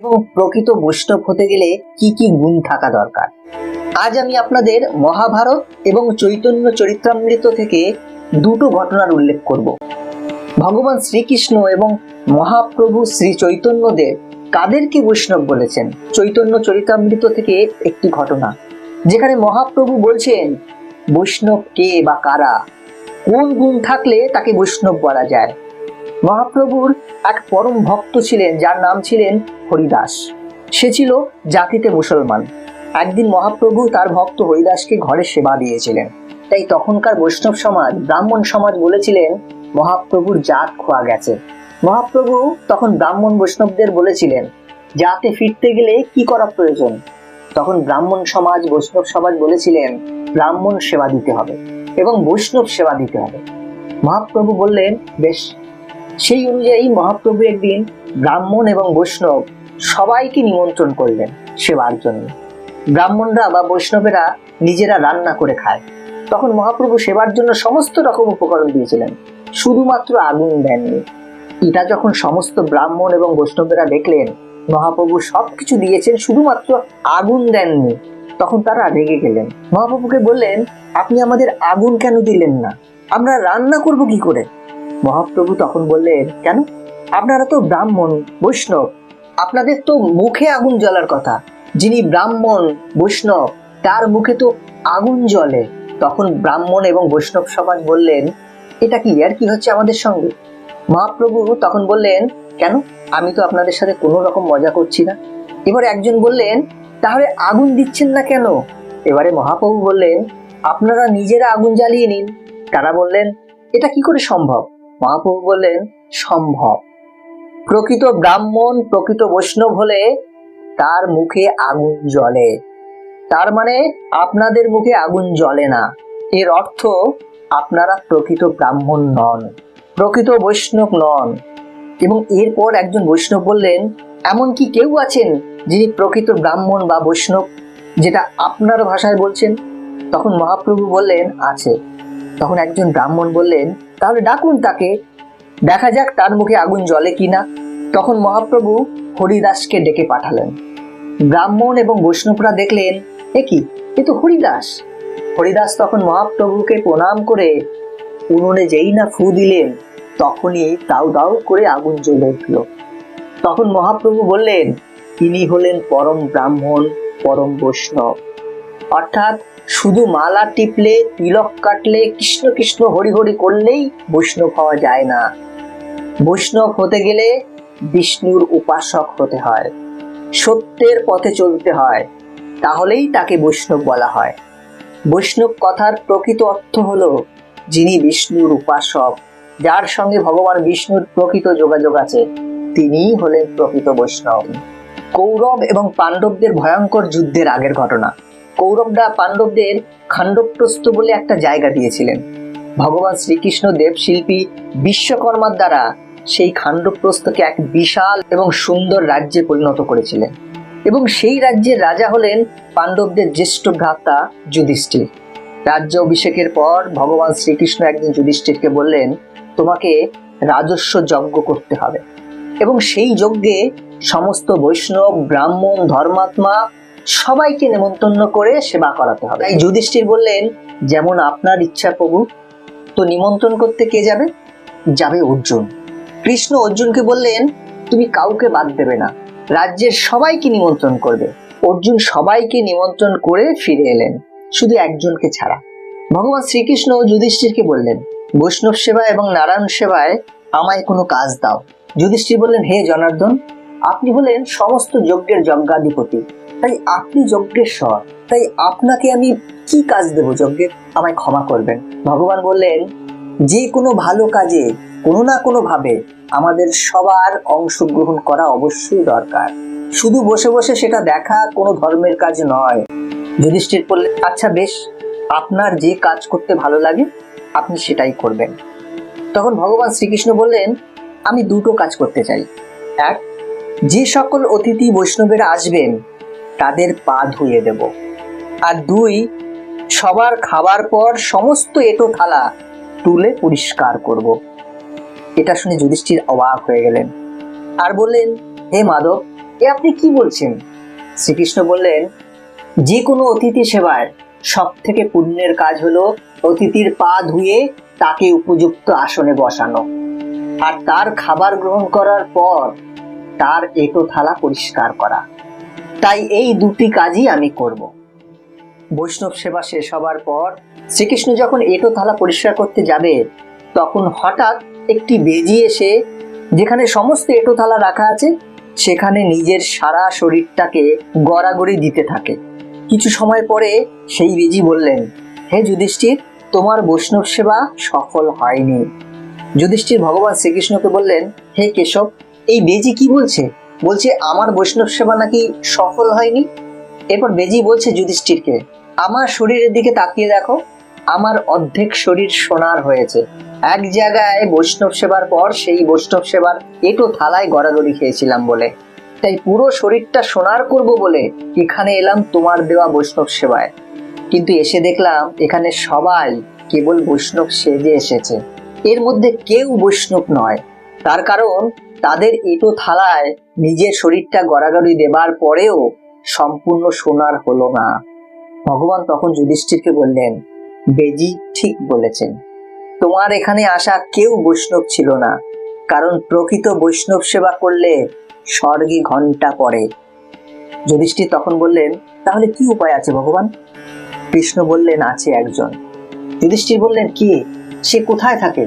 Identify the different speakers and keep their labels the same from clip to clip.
Speaker 1: এবং প্রকৃত বৈষ্ণব হতে গেলে কি কি গুণ থাকা দরকার? আজ আমি আপনাদের মহাভারত এবং চৈতন্য চরিত্রামৃত থেকে দুটো ঘটনার উল্লেখ করব। ভগবান শ্রীকৃষ্ণ এবং মহাপ্রভু শ্রী চৈতন্যদেব কাদেরকে বৈষ্ণব বলেছেন? চৈতন্য চরিতামৃত থেকে একটি ঘটনা, যেখানে মহাপ্রভু বলছেন, বৈষ্ণব কে বা কারা? কোন গুণ থাকলে তাকে বৈষ্ণব বলা যায়? মহাপ্রভুর এক পরম ভক্ত ছিলেন, যার নাম ছিলেন হরিদাস। সে ছিল জাতিতে মুসলমান। একদিন মহাপ্রভু তার ভক্ত হরিদাসকে ঘরে সেবা দিয়েছিলেন। তাই তখনকার বৈষ্ণব সমাজ, ব্রাহ্মণ সমাজ বলেছিলেন, মহাপ্রভুর জাত খোয়া গেছে। মহাপ্রভু তখন ব্রাহ্মণ বৈষ্ণবদের বলেছিলেন, জাতে ফিরতে গেলে কি করা প্রয়োজন? তখন ব্রাহ্মণ সমাজ, বৈষ্ণব সমাজ বলেছিলেন, ব্রাহ্মণ সেবা দিতে হবে এবং বৈষ্ণব সেবা দিতে হবে। মহাপ্রভু বললেন, বেশ সেই অনুযায়ী মহাপ্রভু একদিন ব্রাহ্মণ এবং বৈষ্ণব সবাইকে নিমন্ত্রণ করলেন সেবার জন্য। ব্রাহ্মণরা বা বৈষ্ণবেরা নিজেরা রান্না করে খায়। তখন মহাপ্রভু সেবার জন্য সমস্ত রকম উপকরণ দিয়েছিলেন। শুধুমাত্র আগুন দেননি। এটা যখন সমস্ত ব্রাহ্মণ এবং বৈষ্ণবেরা দেখলেন, মহাপ্রভু সবকিছু দিয়েছেন, শুধুমাত্র আগুন দেননি, তখন তারা রেগে গেলেন। মহাপ্রভুকে বললেন, আপনি আমাদের আগুন কেন দিলেন না? আমরা রান্না করব কি করে? মহাপ্রভু তখন বললেন, কেন? আপনারা তো ব্রাহ্মণ, বৈষ্ণব। আপনাদের তো মুখে আগুন জ্বলার কথা। যিনি ব্রাহ্মণ, বৈষ্ণব, তার মুখে তো আগুন জ্বলে। তখন ব্রাহ্মণ এবং বৈষ্ণব সমাজ বললেন, এটা কি আর কি হচ্ছে আমাদের সঙ্গে? মহাপ্রভু তখন বললেন, কেন? আমি তো আপনাদের সাথে কোনো রকম মজা করছি না। এবার একজন বললেন, তাহলে আগুন দিচ্ছেন না কেন? এবারে মহাপ্রভু বললেন, আপনারা নিজেরা আগুন জ্বালিয়ে নিন। তারা বললেন, এটা কি করে সম্ভব? মহাপ্রভু বললেন, সম্ভব। প্রকৃত ব্রাহ্মণ, প্রকৃত বৈষ্ণব হলে তার মুখে আগুন জ্বলে। তার মানে আপনাদের মুখে আগুন জ্বলে না। এর অর্থ আপনারা প্রকৃত ব্রাহ্মণ নন, প্রকৃত বৈষ্ণব নন। এবং এরপর একজন বৈষ্ণব বললেন এমন কি কেউ আছেন যিনি প্রকৃত ব্রাহ্মণ বা বৈষ্ণব, যেটা আপনার ভাষায় বলছেন? তখন মহাপ্রভু বললেন, আছে। তখন একজন ব্রাহ্মণ বললেন তাহলে ডাকুন তাকে। দেখা যাক তার মুখে আগুন জ্বলে কিনা। তখন মহাপ্রভু হরিদাসকে ডেকে পাঠালেন। ব্রাহ্মণ এবং বৈষ্ণবরা দেখলেন, এ কি? এ তো হরিদাস। হরিদাস তখন মহাপ্রভুকে প্রণাম করে, উনুনে যেই না ফু দিলেন, তখনই দাউ দাউ করে আগুন জ্বলে উঠল। তখন মহাপ্রভু বললেন, তিনি হলেন পরম ব্রাহ্মণ, পরম বৈষ্ণব। অর্থাৎ শুধু মালা টিপলে, তিলক কাটলে, কৃষ্ণ কৃষ্ণ হরি হরি করলেই বৈষ্ণব হওয়া যায় না। বৈষ্ণব হতে গেলে বিষ্ণুর উপাসক হতে হয়, সত্যের পথে চলতে হয়, তাহলেই তাকে বৈষ্ণব বলা হয়। বৈষ্ণব কথার প্রকৃত অর্থ হলো যিনি বিষ্ণুর উপাসক, যার সঙ্গে ভগবান বিষ্ণুর প্রকৃত যোগাযোগ আছে, তিনিই হলেন প্রকৃত বৈষ্ণব। কৌরব এবং পাণ্ডবদের ভয়ঙ্কর যুদ্ধের আগের ঘটনা। কৌরবরা পাণ্ডবদের খাণ্ডবপ্রস্থ বলে একটা জায়গা দিয়েছিলেন। ভগবান শ্রীকৃষ্ণ দেবশিল্পী বিশ্বকর্মার দ্বারা সেই খাণ্ডপ্রস্থকে এক বিশাল এবং সুন্দর রাজ্যে পরিণত করেছিলেন। এবং সেই রাজ্যের রাজা হলেন পাণ্ডবদের জ্যেষ্ঠ ভ্রাতা যুধিষ্ঠির। রাজ্য অভিষেকের পর ভগবান শ্রীকৃষ্ণ একদিন যুধিষ্ঠিরকে বললেন, তোমাকে রাজস্ব যজ্ঞ করতে হবে। এবং সেই যজ্ঞে সমস্ত বৈষ্ণব, ব্রাহ্মণ, ধর্মাত্মা সবাইকে নেমন্তন্ন করে সেবা করাতে হবে। তাই যুধিষ্ঠির বললেন, যেমন আপনার ইচ্ছা প্রভু, তো নিমন্ত্রণ করতে কে যাবে? যাবে অর্জুন। কৃষ্ণ অর্জুনকে বললেন, তুমি কাউকে বাদ দেবে না, রাজ্যের সবাইকে নিমন্ত্রণ করবে। অর্জুন সবাইকে নিমন্ত্রণ করে ফিরে এলেন, শুধু একজনকে ছাড়া। ভগবান শ্রীকৃষ্ণ যুধিষ্ঠিরকে বললেন, বৈষ্ণব সেবা এবং নারায়ণ সেবায় আমায় কোনো কাজ দাও। যুধিষ্ঠির বললেন, হে জনার্দন, আপনি হলেন সমস্ত যজ্ঞের যজ্ঞাধিপতি। তাই আপনি যজ্ঞেশ্বর, তাই আপনাকে আমি কি কাজ দেব যজ্ঞে? আমায় ক্ষমা করবেন। ভগবান বললেন, যে কোনো ভালো কাজে, কোনো না কোনো ভাবে আমাদের সবার অংশগ্রহণ করা অবশ্যই দরকার। শুধু বসে বসে সেটা দেখা কোনো ধর্মের কাজ নয়। যুধিষ্ঠির বললেন আচ্ছা বেশ, আপনার যে কাজ করতে ভালো লাগে, আপনি সেটাই করবেন। তখন ভগবান শ্রীকৃষ্ণ বললেন, আমি দুটো কাজ করতে চাই। এক, যে সকল অতিথি বৈষ্ণবেরা আসবেন তাদের পা ধুয়ে দেব। আর দুই, সবার খাবার পর সমস্ত এটো থালা তুলে পরিষ্কার করব। এটা শুনে যুধিষ্ঠির অবাক হয়ে গেলেন। আর বললেন, হে মাধব, এ আপনি কি বলছেন? শ্রীকৃষ্ণ বললেন যে কোনো অতিথি সেবায় সব থেকে পুণ্যের কাজ হলো অতিথির পা ধুয়ে তাকে উপযুক্ত আসনে বসানো। আর তার খাবার গ্রহণ করার পর তার এটো থালা পরিষ্কার করা। তাই এই দুটি কাজই আমি করব। বৈষ্ণব সেবা শেষ হবার পর শ্রীকৃষ্ণ যখন এটো থালা পরিষ্কার করতে যাবে, তখন হঠাৎ একটি বেজি এসে, যেখানে সমস্ত এটো থালা রাখা আছে, সেখানে নিজের সারা শরীরটাকে গড়াগড়ি দিতে থাকে। কিছু সময় পরে সেই বেজি বললেন, হে যুধিষ্ঠির, তোমার বৈষ্ণব সেবা সফল হয়নি। যুধিষ্ঠির ভগবান শ্রীকৃষ্ণকে বললেন, হে কেশব, এই বেজি কি বলছে? বলছে, আমার বৈষ্ণব সেবা নাকি সফল হয়নি? এরপর বেজি বলছে, যুধিষ্ঠিরকে, আমার শরীরের দিকে তাকিয়ে দেখো, আমার অর্ধেক শরীর সোনার হয়েছে। এক জায়গায় বৈষ্ণব সেবার পর, সেই বৈষ্ণব সেবার এটো থালায় গড়াগড়ি খেয়েছিলাম বলে। তাই পুরো শরীরটা সোনার করব বলে এখানে এলাম তোমার দেওয়া বৈষ্ণব সেবায়। কিন্তু এসে দেখলাম, এখানে সবাই কেবল বৈষ্ণব সেজে এসেছে। এর মধ্যে কেউ বৈষ্ণব নয়। তার কারণ তাদের এটো থালায় নিজের শরীরটা গড়াগড়ি দেবার পরেও সম্পূর্ণ সোনার হলো না। ভগবান তখন যুধিষ্ঠিরকে বললেন, বেজি ঠিক বলেছেন। তোমার এখানে আসা কেউ বৈষ্ণব ছিল না, কারণ প্রকৃত বৈষ্ণব সেবা করলে স্বর্গে ঘণ্টা পড়ে। যুধিষ্ঠির তখন বললেন, তাহলে কি উপায় আছে ভগবান? কৃষ্ণ বললেন, আছে একজন। যুধিষ্ঠির বললেন, কি? সে কোথায় থাকে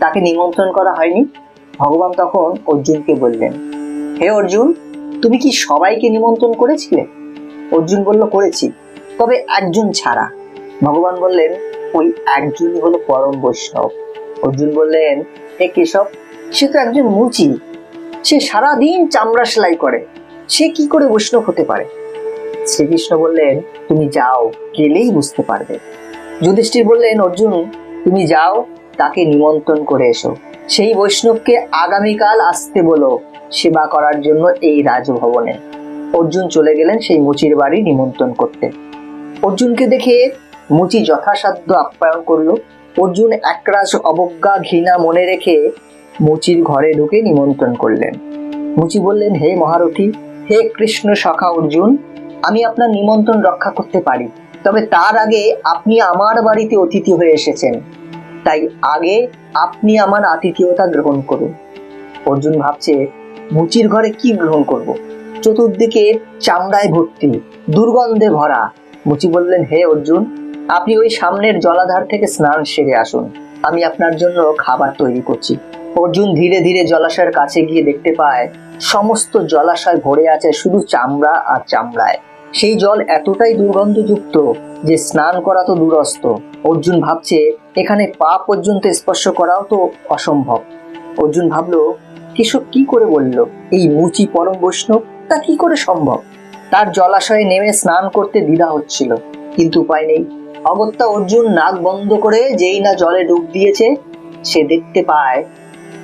Speaker 1: তাকে নিমন্ত্রণ করা হয়নি? ভগবান তখন অর্জুনকে বললেন, হে অর্জুন, তুমি কি সবাইকে নিমন্ত্রণ করেছিলে? অর্জুন বলল, করেছি, তবে একজন ছাড়া। ভগবান বললেন, ওই একজনই হলো পরম বৈষ্ণব। অর্জুন বললেন, হে কেশব, সে তো একজন মুচি, সে সারাদিন চামড়া সেলাই করে, সে কি করে বৈষ্ণব হতে পারে? শ্রীকৃষ্ণ বললেন, তুমি যাও, গেলেই বুঝতে পারবে। যুধিষ্ঠির বললেন, অর্জুন, তুমি যাও তাকে নিমন্ত্রণ করে এসো। সেই বৈষ্ণবকে আগামীকাল আসতে বলো, সেবা করার জন্য এই রাজভবনে। অর্জুন চলে গেলেন সেই মুচির বাড়ি নিমন্ত্রণ করতে। অর্জুনকে দেখে মুচি যথাসাধ্য আপ্যায়ন করল। অর্জুন একরাশ অবজ্ঞা ঘৃণা মনে রেখে মুচির ঘরে ঢুকে নিমন্ত্রণ করলেন। মুচি বললেন, হে মহারথী, হে কৃষ্ণ সখা অর্জুন, আমি আপনার নিমন্ত্রণ রক্ষা করতে পারি। তবে তার আগে আপনি আমার বাড়িতে অতিথি হয়ে এসেছেন। তাই আগে আপনি আমার আতিথেয়তা গ্রহণ করুন। অর্জুন ভাবছে, মুচির ঘরে কি গ্রহণ করব। চতুর্দিকে চামড়ায় ভর্তি, দুর্গন্ধে ভরা। মুচি বললেন, হে অর্জুন, আপনি ওই সামনের জলাধার থেকে স্নান সেরে আসুন। আমি আপনার জন্য খাবার তৈরি করছি। অর্জুন ধীরে ধীরে জলাশয়ের কাছে গিয়ে দেখতে পায়, সমস্ত জলাশয় ভরে আছে শুধু চামড়া আর চামড়ায়। সেই জল এতটাই দুর্গন্ধযুক্ত যে স্নান করা তো দূরস্থ অর্জুন ভাবছে, এখানে পা পর্যন্ত স্পর্শ করাও তো অসম্ভব। অর্জুন ভাবলো, কেশব কি করে বলল? এই মুচি পরম বৈষ্ণব, তা কি করে সম্ভব? তার জলাশয়ে নেমে স্নান করতে দ্বিধা হচ্ছিল, কিন্তু উপায় নেই। অগত্যা অর্জুন নাক বন্ধ করে যেই না জলে ডুব দিয়েছে, সে দেখতে পায়,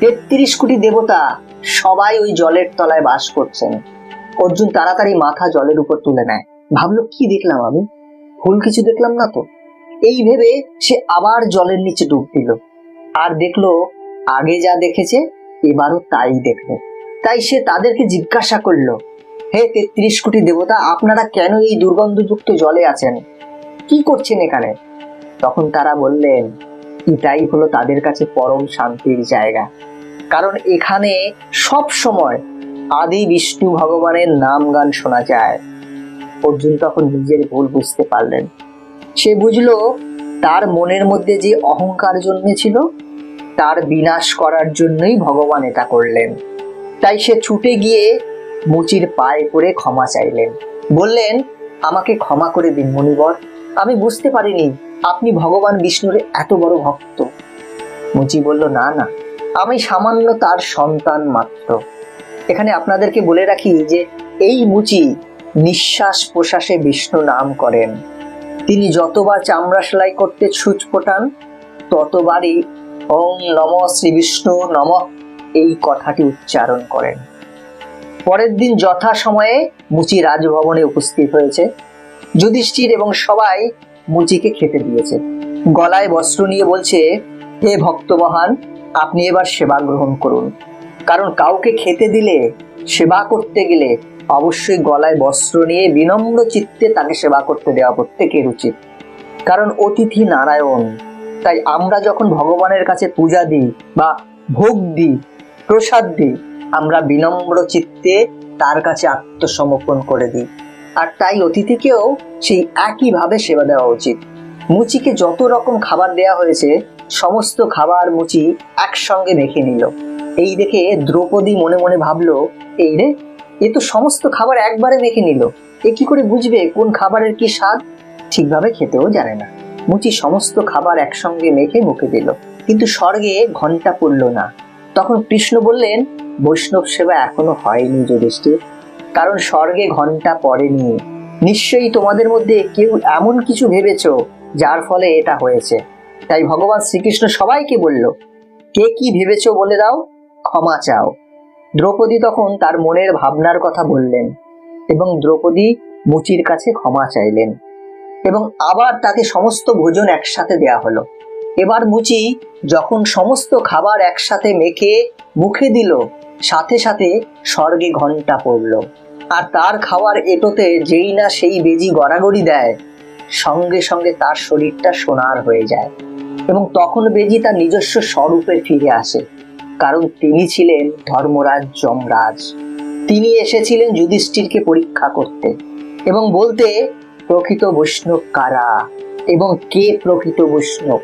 Speaker 1: তেত্রিশ কোটি দেবতা সবাই ওই জলের তলায় বাস করছেন। অর্জুন তাড়াতাড়ি মাথা জলের উপর তুলে নেয়। ভাবলো, কি দেখলাম আমি? ভুল কিছু দেখলাম না তো? এই ভেবে সে আবার জলের নিচে ডুব দিল। আর দেখল, আগে যা দেখেছে, এবারও তাই দেখল তাই সে তাদেরকে জিজ্ঞাসা করল, হে তেত্রিশ কোটি দেবতা, আপনারা কেন এই দুর্গন্ধযুক্ত জলে আছেন? কি করছেন এখানে? তখন তারা বললেন, এটাই হলো তাদের কাছে পরম শান্তির জায়গা। কারণ এখানে সব সময় আদি বিষ্ণু ভগবানের নাম গান শোনা যায়। অর্জুন তখন নিজের ভুল বুঝতে পারলেন। সে বুঝলো, তার মনের মধ্যে যে অহংকার জন্মেছিল, তার বিনাশ করার জন্যই ভগবান এটা করলেন। তাই সে ছুটে গিয়ে মুচির পায়ে করে ক্ষমা চাইলেন। বললেন, আমাকে ক্ষমা করে দিন মণিবর। আমি বুঝতে পারিনি আপনি ভগবান বিষ্ণুর এত বড় ভক্ত। মুচি বলল, না না। আমি সামান্য তার সন্তান মাত্র। এখানে আপনাদেরকে বলে রাখি যে এই মুচি নিঃশ্বাস প্রশ্বাসে বিষ্ণু নাম করেন। তিনি যতবার চামড়া সেলাই করতে ছুঁচ ফোটান, ততবারই ওম নম শ্রী বিষ্ণু নম এই কথাটি উচ্চারণ করেন। পরের দিন যথা সময়ে মুচি রাজভবনে উপস্থিত হয়েছে। যুধিষ্ঠির এবং সবাই মুচিকে খেতে দিয়েছে। গলায় বস্ত্র নিয়ে বলছে, হে ভক্ত মহান, আপনি এবার সেবা গ্রহণ করুন। কারণ কাউকে খেতে দিলে, সেবা করতে গেলে অবশ্যই গলায় বস্ত্র নিয়ে বিনম্র চিত্তে তাকে সেবা করতে দেওয়া প্রত্যেকের উচিত। কারণ অতিথি নারায়ণ, তাই আমরা যখন ভগবানের কাছে পূজা দিই বা ভোগ দিই, প্রসাদ দিই, আমরা বিনম্র চিত্তে তার কাছে আত্মসমর্পণ করে দিই। আর তাই অতিথিকেও সেই একইভাবে সেবা দেওয়া উচিত। মুচিকে যত রকম খাবার দেয়া হয়েছে, সমস্ত খাবার মুচি একসঙ্গে মেখে নিল। এই দেখে দ্রৌপদী মনে মনে ভাবলো, এই রে, এ তো সমস্ত খাবার একবারে মেখে নিল। এ কি করে বুঝবে কোন খাবারের কি স্বাদ? ঠিকভাবে খেতেও জানে না। মুচি সমস্ত খাবার একসঙ্গে মেখে মুখে দিল। কিন্তু স্বর্গে ঘণ্টা পড়ল না। তখন কৃষ্ণ বললেন, বৈষ্ণব সেবা এখনও হয়নি যুধিষ্ঠির। কারণ স্বর্গে ঘণ্টা পড়েনি। নিশ্চয়ই তোমাদের মধ্যে কেউ এমন কিছু ভেবেছো, যার ফলে এটা হয়েছে। তাই ভগবান শ্রীকৃষ্ণ সবাইকে বলল, কে কি ভেবেছো বলে দাও? ক্ষমা চাও। দ্রৌপদী তখন তার মনের ভাবনার কথা বললেন এবং দ্রৌপদী মুচির কাছে ক্ষমা চাইলেন এবং আবার তাকে সমস্ত ভোজন একসাথে দেয়া হলো। এবার মুচি যখন সমস্ত খাবার একসাথে মেখে মুখে দিল, সাথে সাথে স্বর্গে ঘণ্টা পড়ল। আর তার খাওয়ার এটোতে যেই না সেই বেজি গড়াগড়ি দেয়, সঙ্গে সঙ্গে তার শরীরটা সোনার হয়ে যায় এবং তখন বেজি তার নিজস্ব স্বরূপে ফিরে আসে। কারণ তিনি ছিলেন ধর্মরাজ যমরাজ। তিনি এসেছিলেন যুধিষ্ঠিরকে পরীক্ষা করতে এবং বলতে, প্রকৃত বৈষ্ণব কারা এবং কে প্রকৃত বৈষ্ণব?